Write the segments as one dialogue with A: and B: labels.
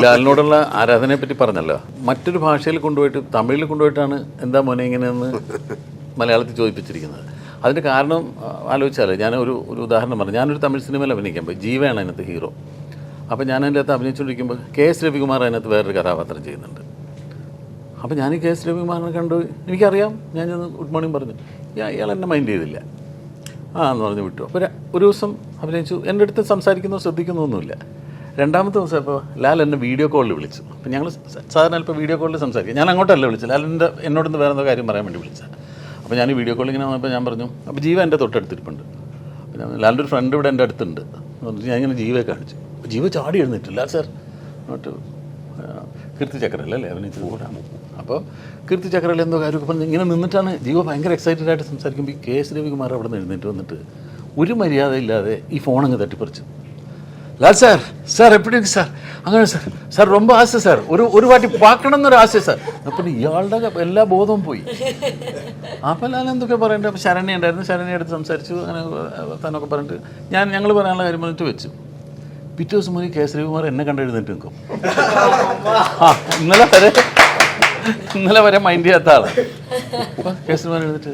A: ലാലിനോടുള്ള ആരാധനയെ പറ്റി പറഞ്ഞല്ലോ. മറ്റൊരു ഭാഷയിൽ കൊണ്ടുപോയിട്ട് തമിഴിൽ കൊണ്ടുപോയിട്ടാണ് എന്താ മോനെ ഇങ്ങനെയെന്ന് മലയാളത്തിൽ ചോദിപ്പിച്ചിരിക്കുന്നത്. അതിന്റെ കാരണം ആലോചിച്ചാൽ ഞാൻ ഒരു ഒരു ഉദാഹരണം പറഞ്ഞു. ഞാനൊരു തമിഴ് സിനിമയിൽ അഭിനയിക്കാൻ പോയി. ജീവയാണ് അതിനകത്ത് ഹീറോ. അപ്പോൾ ഞാൻ അതിന്റെ അകത്ത് അഭിനയിച്ചുകൊണ്ടിരിക്കുമ്പോൾ കെ എസ് രവികുമാർ അതിനകത്ത് വേറൊരു കഥാപാത്രം ചെയ്യുന്നുണ്ട്. അപ്പോൾ ഞാൻ ഈ കെ എസ് രവികുമാറിനെ കണ്ടു. എനിക്കറിയാം. ഞാൻ ഗുഡ് മോർണിംഗ് പറഞ്ഞു. ഇയാ- ഇയാൾ എന്നെ മൈൻഡ് ചെയ്തില്ല. ആ എന്ന് പറഞ്ഞ് വിട്ടു. അപ്പോൾ ഒരു ദിവസം അഭിനയിച്ചു. എന്റെ അടുത്ത് സംസാരിക്കുന്നു ശ്രദ്ധിക്കുന്നൊന്നുമില്ല രണ്ടാമത്തെ ദിവസം ഇപ്പോൾ ലാൽ എന്നെ വീഡിയോ കോളിൽ വിളിച്ചു. അപ്പോൾ ഞങ്ങൾ സാധാരണ ഇപ്പോൾ വീഡിയോ കോളിൽ സംസാരിക്കും. ഞാൻ അങ്ങോട്ടല്ല വിളിച്ചത്. ലാൽ എന്റെ എന്നോടൊന്ന് വേറെ എന്തോ കാര്യം പറയാൻ വേണ്ടി വിളിച്ചത്. അപ്പോൾ ഞാൻ വീഡിയോ കോളിൽ ഇങ്ങനെ വന്നപ്പോൾ ഞാൻ പറഞ്ഞു അപ്പോൾ ജീവ എന്റെ തൊട്ടടുത്തിരിപ്പുണ്ട്. അപ്പോൾ ഞാൻ ലാലിന്റെ ഒരു ഫ്രണ്ട് ഇവിടെ എന്റെ അടുത്തുണ്ട്. ഞാൻ ഇങ്ങനെ ജീവയെ കാണിച്ചു. അപ്പോൾ ജീവ ചാടി എഴുന്നിട്ടില്ല സാർ എന്നിട്ട് കീർത്തി ചക്രല്ലേ അല്ലേ അഭിനയിച്ചത് കൂടെ അപ്പോൾ കീർത്തി ചക്രല്ല എന്തോ കാര്യമൊക്കെ പറഞ്ഞ് ഇങ്ങനെ നിന്നിട്ടാണ് ജീവ ഭയങ്കര എക്സൈറ്റഡ് ആയിട്ട് സംസാരിക്കുമ്പോൾ ഈ കെ. എസ്. രവികുമാർ അവിടെ നിന്ന് എഴുന്നേറ്റ് വന്നിട്ട് ഒരു മര്യാദയില്ലാതെ ഈ ഫോണങ്ങ് തട്ടിപ്പറിച്ചു. ലാൽ സാർ സാർ എപ്പിടി இருக்கு சார் അങ്ങനെ സാർ സാർ ரொம்ப ആശ സാർ ഒരു ഒരു വാട്ടി പാക്കണം എന്നൊരു ആശ സാർ അപ്പം ഇയാളുടെ എല്ലാ ബോധവും പോയി അപ്പം ലാൽ എന്തൊക്കെ പറയണ്ടേ അപ്പം ശരണ്യ ഉണ്ടായിരുന്നു ശരണ്യ അടുത്ത് സംസാരിച്ചു അങ്ങനെ താനൊക്കെ പറഞ്ഞിട്ട് ഞാൻ ഞങ്ങൾ പറയാനുള്ള കാര്യം പറഞ്ഞിട്ട് വെച്ചു പിറ്റേ ദിവസം മുതൽ കെ ശ്രീകുമാർ എന്നെ കണ്ടെഴുന്നേറ്റ് നിൽക്കും ആ ഇന്നലെ വരെ ഇന്നലെ വരെ മൈൻഡ് ചെയ്യാത്ത ആള് അപ്പൊ K Sreekumar എഴുന്നിട്ട്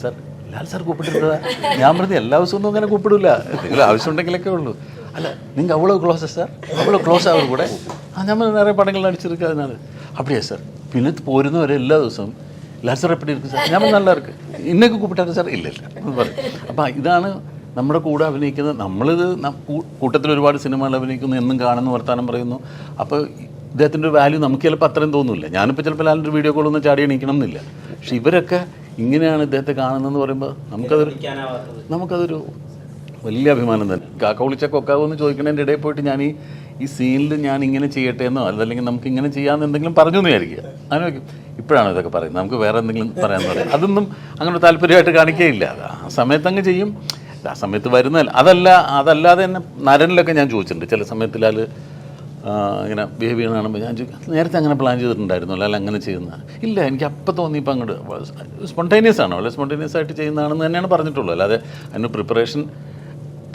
A: sir Lal sir കൂപ്പിട്ടിരുന്നതാ ഞാൻ പറഞ്ഞു എല്ലാ ദിവസവും ഒന്നും അങ്ങനെ കൂപ്പിടില്ല എന്തെങ്കിലും ആവശ്യം ഉണ്ടെങ്കിലൊക്കെ ഉള്ളൂ അല്ല നിങ്ങൾ அவ்வளோ க்ளோஸா சார் அவ்வளோ க்ளோஸ் அவர் கூட ആ നമ്മൾ நிறைய പടങ്ങൾ നടിച്ചിരിക്കുക അതിനാണ് அப்படியா സാർ പിന്നെ പോരുന്നവരെ എല്ലാ ദിവസവും ലാൽ സാർ എപ്പടി ഇരിക്കും സാർ ഞാൻ പറഞ്ഞു, நல்லா இருக்கு ഇന്നൊക്കെ കൂപ്പിട്ടാണ് സാർ ഇല്ല ഇല്ല എന്ന് പറയും അപ്പം ഇതാണ് നമ്മുടെ കൂടെ അഭിനയിക്കുന്നത് നമ്മളിത് നം- കൂ- കൂട്ടത്തിൽ ഒരുപാട് സിനിമകൾ അഭിനയിക്കുന്നു എന്നും കാണുന്നു വർത്തമാനം പറയുന്നു അപ്പോൾ ഇദ്ദേഹത്തിൻ്റെ ഒരു വാല്യൂ നമുക്ക് ചിലപ്പോൾ അത്രയും തോന്നില്ല ഞാനിപ്പോൾ ചിലപ്പോൾ ലാലിൻ്റെ ഒരു വീഡിയോ കോളൊന്നും ചാടി എണീക്കണം എന്നില്ല പക്ഷെ ഇവരൊക്കെ ഇങ്ങനെയാണ് ഇദ്ദേഹത്തെ കാണുന്നതെന്ന് പറയുമ്പോൾ നമുക്കതൊരു നമുക്കതൊരു വലിയ അഭിമാനം തന്നെ. കാക്ക വിളിച്ച കൊക്കാവോ എന്ന് ചോദിക്കുന്നതിന്റെ ഇടയിൽ പോയിട്ട് ഞാൻ ഈ ഈ സീനിൽ ഞാൻ ഇങ്ങനെ ചെയ്യട്ടെ എന്നോ അതല്ലെങ്കിൽ നമുക്ക് ഇങ്ങനെ ചെയ്യാമെന്ന് എന്തെങ്കിലും പറഞ്ഞു എന്ന് വിചാരിക്കുക. അങ്ങനെ ഇപ്പോഴാണ് ഇതൊക്കെ പറയുന്നത്? നമുക്ക് വേറെ എന്തെങ്കിലും പറയാൻ പറയാം. അതൊന്നും അങ്ങനെ താല്പര്യമായിട്ട് കാണിക്കുകയില്ല ആ സമയത്ത് അങ്ങ് ചെയ്യും. ആ സമയത്ത് വരുന്നതല്ല. അതല്ല അതല്ലാതെ തന്നെ നരനിലൊക്കെ ഞാൻ ചോദിച്ചിട്ടുണ്ട്. ചില സമയത്തിൽ അത് ഇങ്ങനെ ബിഹേവ് ചെയ്യുന്ന കാണുമ്പോൾ ഞാൻ നേരത്തെ അങ്ങനെ പ്ലാൻ ചെയ്തിട്ടുണ്ടായിരുന്നു? അല്ല അങ്ങനെ ചെയ്യുന്ന? ഇല്ല എനിക്ക് അപ്പം തോന്നിയപ്പോൾ അങ്ങോട്ട് സ്പോണ്ടേനിയസ് ആണോ? അല്ലെ സ്പോണ്ടേനിയസ് ആയിട്ട് ചെയ്യുന്നതാണെന്ന് തന്നെയാണ് പറഞ്ഞിട്ടുള്ളൂ. അല്ലാതെ അതിന് പ്രിപ്പറേഷൻ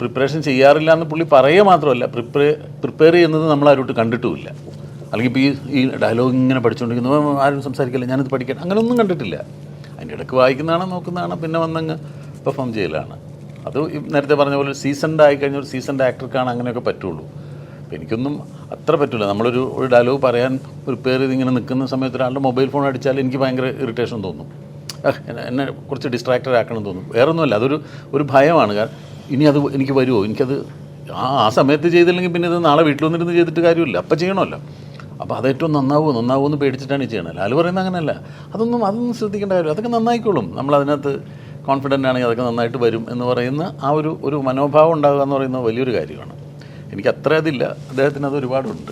A: പ്രിപ്പറേഷൻ ചെയ്യാറില്ല എന്ന് പുള്ളി പറയുക മാത്രമല്ല പ്രിപ്പയർ പ്രിപ്പയർ ചെയ്യുന്നത് നമ്മൾ ആരോട്ട് കണ്ടിട്ടുമില്ല. അല്ലെങ്കിൽ ഇപ്പോൾ ഈ ഈ ഡയലോഗ് ഇങ്ങനെ പഠിച്ചുകൊണ്ടിരിക്കുന്നു ആരും സംസാരിക്കില്ല ഞാനിത് പഠിക്കണം അങ്ങനെയൊന്നും കണ്ടിട്ടില്ല. അതിന്റെ ഇടയ്ക്ക് വായിക്കുന്നതാണ് നോക്കുന്നതാണ് പിന്നെ വന്നങ്ങ് പെർഫോം ചെയ്യലാണ്. അത് നേരത്തെ പറഞ്ഞ പോലെ സീസൺഡ് ആയിക്കഴിഞ്ഞ കഴിഞ്ഞ ഒരു സീസൺഡ് ആക്ടർക്കാണ് അങ്ങനെയൊക്കെ പറ്റുള്ളൂ. അപ്പം എനിക്കൊന്നും അത്ര പറ്റില്ല നമ്മളൊരു ഒരു ഡയലോഗ് പറയാൻ പ്രിപ്പയർ ചെയ്ത് ഇങ്ങനെ നിൽക്കുന്ന സമയത്ത് ഒരാളുടെ മൊബൈൽ ഫോൺ അടിച്ചാൽ എനിക്ക് ഭയങ്കര ഇറിറ്റേഷൻ തോന്നും. എന്നെ കുറച്ച് ഡിസ്ട്രാക്റ്റഡ് ആക്കണം തോന്നും. വേറൊന്നുമല്ല അതൊരു ഒരു ഭയമാണ്. കാരണം ഇനി അത് എനിക്ക് വരുമോ എനിക്കത് ആ ആ സമയത്ത് ചെയ്തില്ലെങ്കിൽ പിന്നെ ഇത് നാളെ വീട്ടിൽ വന്നിരുന്ന് ചെയ്തിട്ട് കാര്യമില്ല. അപ്പം ചെയ്യണമല്ലോ. അപ്പോൾ അത് ഏറ്റവും നന്നാവുമോ നന്നാവുമോ എന്ന് പേടിച്ചിട്ടാണ് ചെയ്യണത്. ലാൽ പറയുന്നത് അങ്ങനെയല്ല. അതൊന്നും അതൊന്നും ശ്രദ്ധിക്കേണ്ട കാര്യം അതൊക്കെ നന്നായിക്കോളും. നമ്മൾ അതിനകത്ത് കോൺഫിഡന്റ് ആണെങ്കിൽ അതൊക്കെ നന്നായിട്ട് വരും എന്ന് പറയുന്ന ആ ഒരു ഒരു മനോഭാവം ഉണ്ടാകുക എന്ന് പറയുന്നത് വലിയൊരു കാര്യമാണ്. എനിക്ക് അത്ര അതില്ല. അദ്ദേഹത്തിന് അത് ഒരുപാടുണ്ട്.